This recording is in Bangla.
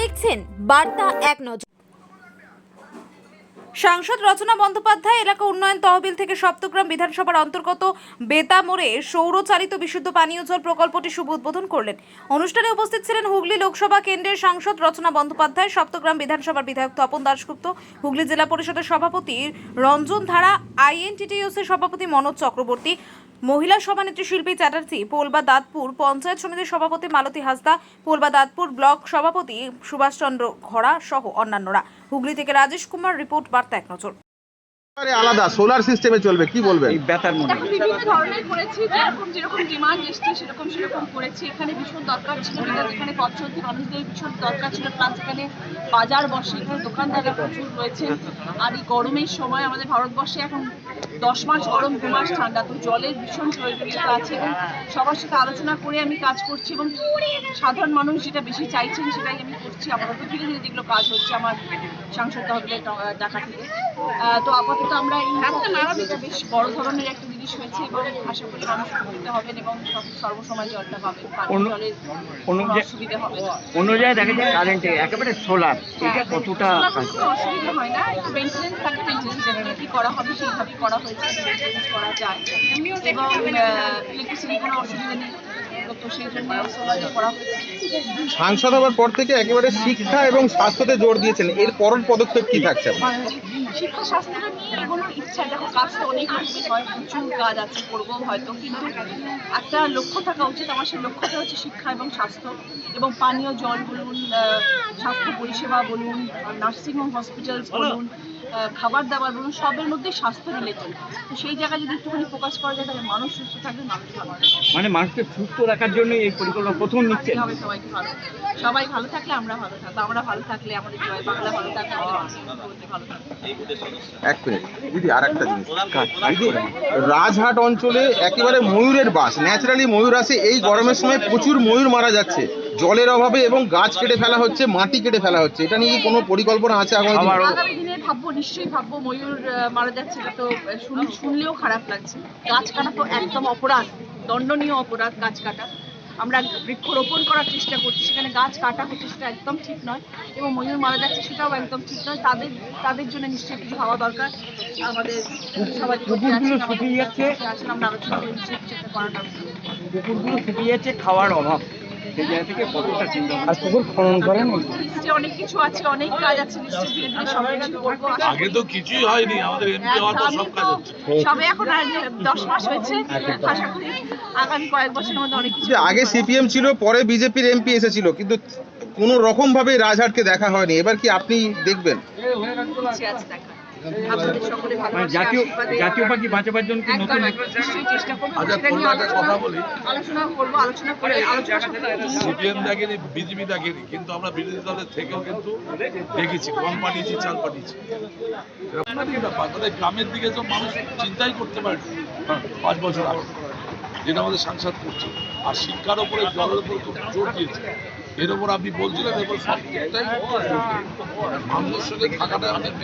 দেখছেন বার্তা এক নজর। সাংসদ রচনা বন্দ্যোপাধ্যায় এলাকা উন্নয়ন তহবিল থেকে সপ্তগ্রাম বিধানসভার অন্তর্গত বেতামোড়ে সৌরচালিত বিশুদ্ধ পানীয় জল প্রকল্পটি শুভ উদ্বোধন করলেন। অনুষ্ঠানে উপস্থিত ছিলেন হুগলি লোকসভা কেন্দ্রের সাংসদ রচনা বন্দ্যোপাধ্যায়, সপ্তগ্রাম বিধানসভার বিধায়ক তপন দাশগুপ্ত, হুগলি জেলা পরিষদের সভাপতি রঞ্জন ধারা আইএনটিটিইউসির সভাপতি মনোজ চক্রবর্তী মহিলা সভানেত্রী শিল্পী চ্যাটার্জি, পোলবা দাঁতপুর, পঞ্চায়েত সমিতির সভাপতি মালতী হাসদা, পোলবা দাঁতপুর ব্লক সভাপতি সুভাষচন্দ্র ঘোড়া সহ অন্যান্যরা। হুগলি থেকে রাজেশ কুমার, রিপোর্ট, বার্তা এক নজর। আলাদা। সোলার সিস্টেমে চলবে কি বলবেন? এই মনে। বিভিন্ন ধরনের করেছি যেরকম যেরকম ডিমান্ড এসছে সেরকম সেরকম করেছি। এখানে ভীষণ দরকার ছিল বিকজ এখানে পথচলতি মানুষদের ভীষণ দরকার ছিল। প্লাস এখানে বাজার বসে এখানে দোকানদাররা প্রচুর রয়েছে। আর এই গরমের সময় আমাদের ভারতবর্ষে এখন দশ মাস গরম দু মাস ঠান্ডা তো জলের ভীষণ প্রয়োজনীয়তা আছে। এবং সবার সাথে আলোচনা করে আমি কাজ করছি এবং সাধারণ মানুষ যেটা বেশি চাইছেন সেটাই আমি করছি। আপাতত ধীরে ধীরে যেগুলো কাজ হচ্ছে আমার সাংসদ তহবিলের টাকা থেকে তো আপাতত আমরা এই বেশ বড় ধরনের একটা জিনিস হয়েছে এবং আশা করি মানুষ উপকৃত হবেন এবং সর্বসময় জলটা পাবেন জলের অন্য কোনো যে- অসুবিধা হবে অন্য জায়গায় দেখা যায় কারেন্টে একেবারে সোলার এটা কতটা অসুবিধা হয় না একটু মেনটেনেন্স থাকে মেনটেনেন্স যেভাবে করা হবে সেইভাবেই করা হয়েছে মেনটেনেন্স করা যায়। এবং ইলেকট্রিসিটি কোনো অসুবিধা নেই তো সেই জন্য সোলারে করা হয়েছে। সাংসদ হওয়ার পর থেকে একেবারে শিক্ষা এবং স্বাস্থ্যতে জোর দিয়েছেন এর পরের পদক্ষেপ কি থাকছে? শিক্ষা শাস্ত্রটা নিয়ে এগুলোর ইচ্ছা দেখো কাজটা অনেক হয় প্রচুর কাজ আছে করব হয়তো কিন্তু একটা লক্ষ্য থাকা উচিত আমার সেই লক্ষ্যটা হচ্ছে শিক্ষা এবং স্বাস্থ্য এবং পানীয় জল বলুন স্বাস্থ্য পরিষেবা বলুন নার্সিংহোম হসপিটালস বলুন। খাবার দাবার বলুন সবের মধ্যে স্বাস্থ্য রিলেটেড তো সেই জায়গায় যদি একটুখানি ফোকাস করা যায় তাহলে মানুষ সুস্থ থাকবে মানুষ ভালো মানে মানুষকে সুস্থ রাখার জন্য এই পরিকল্পনা প্রথম নিচ্ছে। হবে সবাইকে ভালো। সবাই ভালো থাকলে আমরা ভালো থাকব আমরা ভালো থাকলে আমাদের জয় বাংলা ভালো পশ্চিমবঙ্গ ভালো থাকবে। এক মিনিট দিদি আর একটা জিনিস দিদি রাজহাট অঞ্চলে একেবারে ময়ূরের বাস। ন্যাচারালি ময়ূর আসে এই গরমের সময় প্রচুর ময়ূর মারা যাচ্ছে। জলের অভাবে এবং গাছ কেটে ফেলা হচ্ছে মাটি কেটে ফেলা হচ্ছে। এটা নিয়ে কোনো পরিকল্পনা আছে আগামী দিনে? ভাববো নিশ্চয়ই ভাববো ময়ূর মারা যাচ্ছে এটা তো শুনলেও খারাপ লাগছে। গাছ কাটা তো একদম অপরাধ দণ্ডনীয় অপরাধ গাছ কাটা। আমরা বৃক্ষরোপণ করার চেষ্টা করছি সেখানে গাছ কাটা হচ্ছে সেটা একদম ঠিক নয় এবং ময়ূর মারা যাচ্ছে সেটাও একদম ঠিক নয়। তাদের তাদের জন্য নিশ্চয়ই কিছু ভাবা দরকার। আমাদের সবাই কুকুরগুলো শুকিয়ে যাচ্ছে। আছেন আমরা আলোচনা করে নিশ্চয়ই কিছু একটা করার ব্যবস্থা কুকুরগুলো শুকিয়ে যাচ্ছে খাওয়ার অভাব। সেই জায়গা থেকে কতটা চিন্তা আর কুকুর খনন করেন? লিস্টে অনেক কিছু আছে অনেক কাজ আছে লিস্টে ধীরে ধীরে সব কিছু করব আগে তো কিছুই হয়নি আমাদের এমপি হওয়ার পর সব কাজ হচ্ছে সবে এখন আর দশ মাস হয়েছে। আশা করি আগামী কয়েক বছরের মধ্যে অনেক কিছু আগে সিপিএম ছিল পরে বিজেপির এমপি এসেছিল কিন্তু কোনো রকম ভাবে রাজহাটকে দেখা হয়নি। এবার কি আপনি দেখবেন? দেখা আপনাদের সকলে জাতীয় জাতীয় পাখি বাঁচাবার জন্য কি নতুন নিশ্চয়ই চেষ্টা করব। আচ্ছা, সেটা নিয়ে তোমরা একটা আলোচনা- কথা বলি। আলোচনা করব আলোচনা করে আলোচনা সিপিএম দেখেনি বিজেপি দেখেনি কিন্তু আমরা বিরোধী দলের থেকেও কিন্তু দেখেছি কম পাঠিয়েছি চাল পাঠিয়েছি। গ্রামের দিকে তো মানুষ চিন্তাই করতে পারে পাঁচ বছর আগে যেটা আমাদের সাংসদ করছে আর শিক্ষার উপরে জলের উপর খুব জোর দিয়েছে। এর উপর আপনি বলছিলেন এরপর সবটাই মানুষের সঙ্গে থাকাটা অনেক